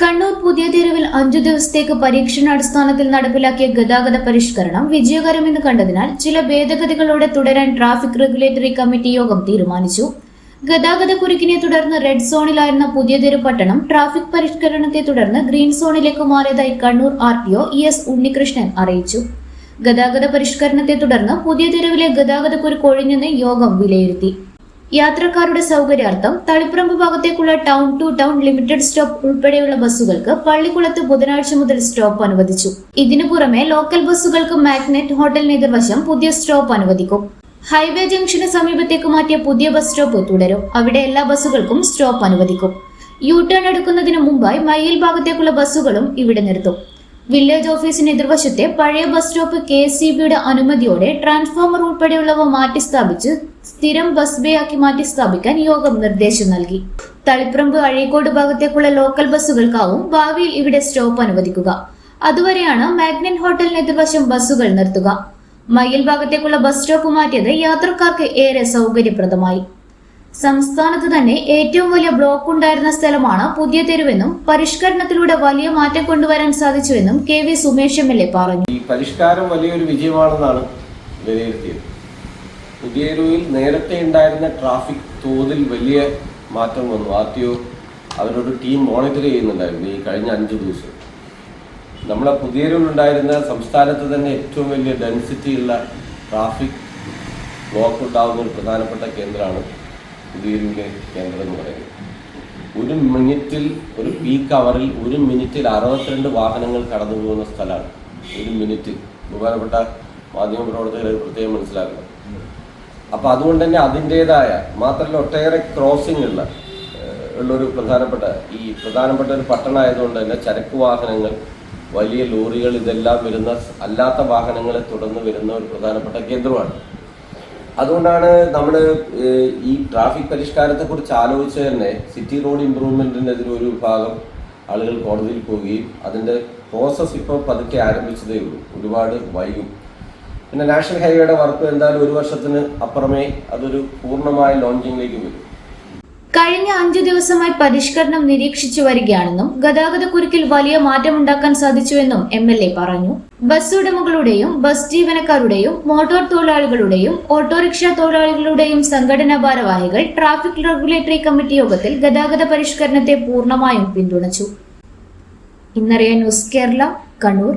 കണ്ണൂർ പുതിയ തെരുവിൽ അഞ്ചു ദിവസത്തേക്ക് പരീക്ഷണാടിസ്ഥാനത്തിൽ നടപ്പിലാക്കിയ ഗതാഗത പരിഷ്കരണം വിജയകരമെന്ന് കണ്ടതിനാൽ ചില ഭേദഗതികളോടെ തുടരാൻ ട്രാഫിക് റെഗുലേറ്ററി കമ്മിറ്റി യോഗം തീരുമാനിച്ചു. ഗതാഗത കുരുക്കിനെ തുടർന്ന് റെഡ് സോണിലായിരുന്ന പുതിയ തെരു പട്ടണം ട്രാഫിക് പരിഷ്കരണത്തെ തുടർന്ന് ഗ്രീൻ സോണിലേക്ക് മാറിയതായി Kannur R T O E S Unnikrishnan അറിയിച്ചു. ഗതാഗത പരിഷ്കരണത്തെ തുടർന്ന് പുതിയ തെരുവിലെ ഗതാഗത കുരുക്ക് ഒഴിഞ്ഞെന്ന് യോഗം വിലയിരുത്തി. യാത്രക്കാരുടെ സൗകര്യാർത്ഥം തളിപ്പറമ്പ് ഭാഗത്തേക്കുള്ള town to town limited stop ഉൾപ്പെടെയുള്ള ബസ്സുകൾക്ക് പള്ളിക്കുളത്ത് ബുധനാഴ്ച മുതൽ സ്റ്റോപ്പ് അനുവദിച്ചു. ഇതിനു പുറമെ ലോക്കൽ ബസ്സുകൾക്ക് മാഗ്നറ്റ് ഹോട്ടലിന് എതിർവശം പുതിയ സ്റ്റോപ്പ് അനുവദിക്കും. ഹൈവേ ജംഗ്ഷന് സമീപത്തേക്ക് മാറ്റിയ പുതിയ ബസ് സ്റ്റോപ്പ് തുടരും. അവിടെ എല്ലാ ബസ്സുകൾക്കും സ്റ്റോപ്പ് അനുവദിക്കും. യു ടേൺ എടുക്കുന്നതിന് മുമ്പായി മയ്യിൽ ഭാഗത്തേക്കുള്ള ബസ്സുകളും ഇവിടെ നിർത്തും. വില്ലേജ് ഓഫീസിന് എതിർവശത്തെ പഴയ bus stop K S C ബിയുടെ അനുമതിയോടെ ട്രാൻസ്ഫോമർ ഉൾപ്പെടെയുള്ളവ മാറ്റി സ്ഥാപിച്ച് സ്ഥിരം ബസ് ബേ ആക്കി മാറ്റി സ്ഥാപിക്കാൻ യോഗം നിർദ്ദേശം നൽകി. തളിപ്പറമ്പ് അഴീക്കോട് ഭാഗത്തേക്കുള്ള ലോക്കൽ ബസ്സുകൾക്കാവും ഭാവിയിൽ ഇവിടെ സ്റ്റോപ്പ് അനുവദിക്കുക. അതുവരെയാണ് മാഗ്നൻ ഹോട്ടലിന് എതിർവശം ബസ്സുകൾ നിർത്തുക. മയിൽ ഭാഗത്തേക്കുള്ള ബസ് സ്റ്റോപ്പ് മാറ്റിയത് യാത്രക്കാർക്ക് ഏറെ സൗകര്യപ്രദമായി. സംസ്ഥാനത്ത് തന്നെ ഏറ്റവും വലിയ ബ്ലോക്ക് ഉണ്ടായിരുന്ന സ്ഥലമാണ് പുതിയ തെരുവെന്നും പരിഷ്കരണത്തിലൂടെ വലിയ മാറ്റം കൊണ്ടുവരാൻ സാധിച്ചുവെന്നും K V Sumesh M L A പറഞ്ഞു. ഈ പരിഷ്കാരം വലിയൊരു വിജയമാണെന്നാണ് വിലയിരുത്തിയത്. പുതിയ തെരുവിൽ നേരത്തെ ഉണ്ടായിരുന്ന ട്രാഫിക് തോതിൽ വലിയ മാറ്റം വന്നു. ആർ ടി ഒ അവരോട് ടീം മോണിറ്റർ ചെയ്യുന്നുണ്ടായിരുന്നു ഈ കഴിഞ്ഞ അഞ്ച് ദിവസം. നമ്മളെ പുതിയൊരുവിലുണ്ടായിരുന്ന സംസ്ഥാനത്ത് തന്നെ ഏറ്റവും വലിയ ഡെൻസിറ്റിയുള്ള ട്രാഫിക് ബ്ലോക്ക് ഉണ്ടാകുന്ന ഒരു പ്രധാനപ്പെട്ട കേന്ദ്രമാണ് പുതിയൊരുവിലെ കേന്ദ്രം എന്ന് പറയുന്നത് ഒരു മിനിറ്റിൽ ഒരു പീക്ക് അവറിൽ ഒരു മിനിറ്റിൽ അറുപത്തിരണ്ട് വാഹനങ്ങൾ കടന്നു പോകുന്ന സ്ഥലമാണ്. ഒരു മിനിറ്റിൽ. ബഹുമാനപ്പെട്ട മാധ്യമ പ്രവർത്തകർ പ്രത്യേകം മനസ്സിലാക്കണം. അപ്പൊ അതുകൊണ്ട് തന്നെ അതിന്റെതായ മാത്രമല്ല ഒട്ടേറെ ക്രോസിംഗ് ഉള്ള ഉള്ളൊരു പ്രധാനപ്പെട്ട ഈ പ്രധാനപ്പെട്ട ഒരു പട്ടണമായതുകൊണ്ട് തന്നെ ചരക്ക് വാഹനങ്ങൾ വലിയ ലോറികൾ ഇതെല്ലാം വരുന്ന അല്ലാത്ത വാഹനങ്ങളെ തുടർന്ന് വരുന്ന ഒരു പ്രധാനപ്പെട്ട കേന്ദ്രമാണ്. അതുകൊണ്ടാണ് നമ്മൾ ഈ ട്രാഫിക് പരിഷ്കാരത്തെ കുറിച്ച് ആലോചിച്ച് തന്നെ സിറ്റി റോഡ് ഇമ്പ്രൂവ്മെന്റിനെതിരെ ഒരു വിഭാഗം ആളുകൾ കോടതിയിൽ പോവുകയും അതിന്റെ പ്രോസസ്സ് ഇപ്പോൾ പതുക്കെ ആരംഭിച്ചതേ ഉള്ളൂ. ഒരുപാട് വൈകും. പിന്നെ നാഷണൽ ഹൈവേയുടെ വർക്ക് എന്തായാലും ഒരു വർഷത്തിന് അപ്പുറമേ അതൊരു പൂർണമായ ലോഞ്ചിങ്ങിലേക്ക് വരും. കഴിഞ്ഞ അഞ്ചു ദിവസമായി പരിഷ്കരണം നിരീക്ഷിച്ചു വരികയാണെന്നും ഗതാഗത കുരുക്കിൽ വലിയ മാറ്റമുണ്ടാക്കാൻ സാധിച്ചുവെന്നും എം എൽ എ പറഞ്ഞു. ബസ് ഉടമകളുടെയും ബസ് ജീവനക്കാരുടെയും മോട്ടോർ തൊഴിലാളികളുടെയും ഓട്ടോറിക്ഷ തൊഴിലാളികളുടെയും സംഘടനാ ഭാരവാഹികൾ ട്രാഫിക് റെഗുലേറ്ററി കമ്മിറ്റി യോഗത്തിൽ ഗതാഗത പരിഷ്കരണത്തെ പൂർണമായും പിന്തുണച്ചു. ഇന്നറിയ ന്യൂസ് കേരള കണ്ണൂർ.